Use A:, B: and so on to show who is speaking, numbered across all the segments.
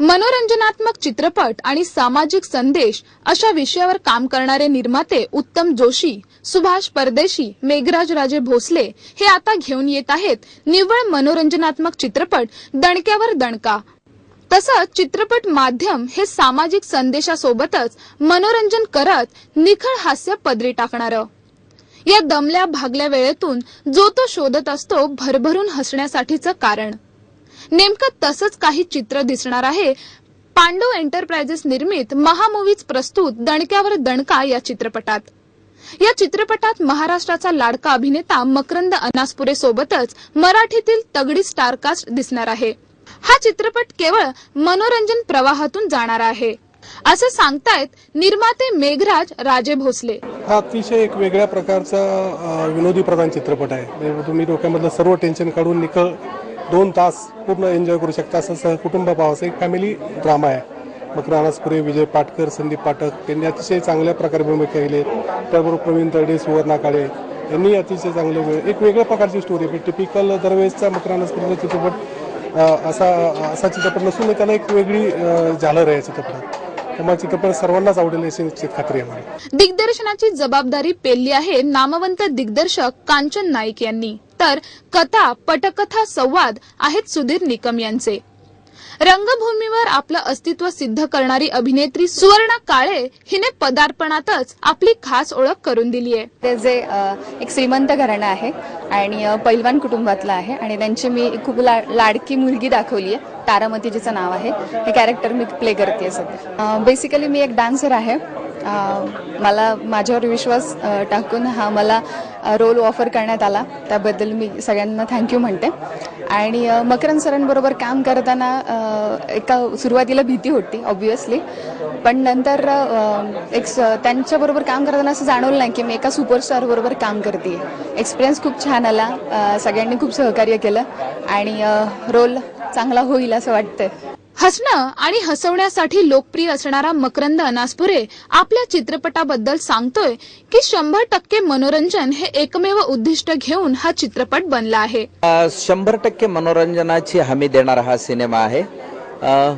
A: मनोरंजनात्मक चित्रपट आणि सामाजिक संदेश अशा विषयावर काम करणारे निर्माते उत्तम जोशी सुभाष परदेशी मेघराज राजे भोसले हे आता घेऊन येत आहेत निव्वळ मनोरंजनात्मक चित्रपट दणक्यावर दणका. तसंच चित्रपट माध्यम हे सामाजिक संदेशासोबतच मनोरंजन करत निखळ हास्य पदरी टाकणारं. या दमल्या भागल्या वेळेतून जो तो शोधत असतो भरभरून हसण्यासाठीचं कारण. नेमकं तसंच काही चित्र दिसणार आहे. पांडव एंटरप्राइजेस निर्मित महामूवीज प्रस्तुत दणक्यावर दणका या चित्रपटात. या चित्रपटात महाराष्ट्राचा लाडका अभिनेता मकरंद अनासपुरे सोबतच मराठीतील तगडी स्टारकास्ट दिसणार आहे. हा चित्रपट केवळ मनोरंजन प्रवाहातून जाणार आहे. असं सांगतायत निर्माते मेघराज राजे भोसले
B: हा अतिशय एक वेगळ्या प्रकारचा विनोदी प्रधान चित्रपट आहे. म्हणजे तुम्ही डोक्यामधलं सर्व टेन्शन काढून निकळ दोन तास पूर्ण एन्जॉय करू शकता. असं सहकुटुंब पाहावं एक फॅमिली ड्रामा आहे. मग राणासपुरे विजय पाटकर संदीप पाठक यांनी अतिशय चांगल्या प्रकारे भूमिका केली. त्याबरोबर प्रवीण तरडे सुवर्णा काळे यांनी अतिशय चांगलं वेळ एक वेगळ्या प्रकारची स्टोरी आहे. टिपिकल दरवेळेसचा मकरानासपुरेचा चित्रपट असा असा चित्रपट नसून त्याला एक वेगळी झालर आहे या चित्रपटात. त्यामुळे चित्रपट सर्वांनाच आवडेल याची निश्चित खात्री आहे मला.
A: दिग्दर्शनाची जबाबदारी पेलली आहे नामवंत दिग्दर्शक कांचन नाईक यांनी. तर कथा पटकथा संवाद आहेत सुधीर निकम यांचे. रंगभूमीवर आपलं अस्तित्व सिद्ध करणारी अभिनेत्री सुवर्णा काळे हिने पदार्पणातच आपली खास ओळख करून दिली आहे.
C: ते जे एक श्रीमंत घराणं आहे आणि पैलवान कुटुंबातलं आहे आणि त्यांची मी खूप ला लाडकी मुलगी दाखवली आहे. तारामती जिचं नाव आहे. हे कॅरेक्टर मी प्ले करते सध्या. बेसिकली मी एक डान्सर आहे. मला माझ्यावर विश्वास टाकून हा मला रोल ऑफर करण्यात आला. त्याबद्दल मी सगळ्यांना थँक्यू म्हणते. आणि मकरन मकरंद सरांबरोबर काम करताना एका सुरुवातीला भीती होती ऑब्विसली पण नंतर एक त्यांच्याबरोबर काम करताना असं जाणवलं नाही की मी एका सुपरस्टारबरोबर काम करते एक्सपिरियन्स खूप छान आला. सगळ्यांनी खूप सहकार्य केलं. आणि रोल चांगला होईल असं वाटतंय.
A: हसणं आणि हसवण्यासाठी लोकप्रिय असणारा मकरंद अनासपुरे आपल्या चित्रपटाबद्दल सांगतोय की शंभर टक्के मनोरंजन हे एकमेव उद्दिष्ट घेऊन हा चित्रपट बनला आहे.
D: शंभर टक्के मनोरंजनाची हमी देणारा हा सिनेमा आहे. अ,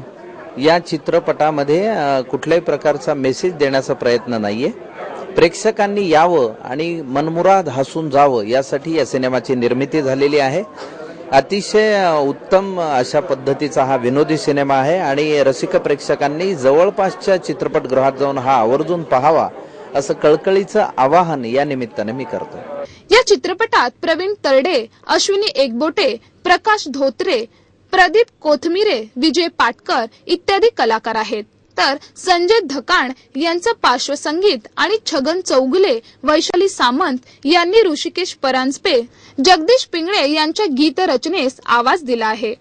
D: या चित्रपटामध्ये अ, कुठल्याही प्रकारचा मेसेज देण्याचा प्रयत्न नाहीये. प्रेक्षकांनी यावं आणि मनमुराद हसून जावं यासाठी या सिनेमाची निर्मिती झालेली आहे. अतिशय उत्तम अशा पद्धतीचा हा विनोदी सिनेमा आहे आणि रसिक प्रेक्षकांनी जवळपासच्या चित्रपटगृहात जाऊन हा आवर्जून पाहावा असं कळकळीचं आवाहन या निमित्ताने मी करतो
A: या चित्रपटात प्रवीण तरडे अश्विनी एकबोटे प्रकाश धोत्रे प्रदीप कोथमिरे विजय पाटकर इत्यादी कलाकार आहेत. तर संजय धकाण यांचं पार्श्वसंगीत आणि छगन चौगुले वैशाली सामंत यांनी ऋषिकेश परांजपे जगदीश पिंगळे यांच्या गीतरचनेस आवाज दिला आहे.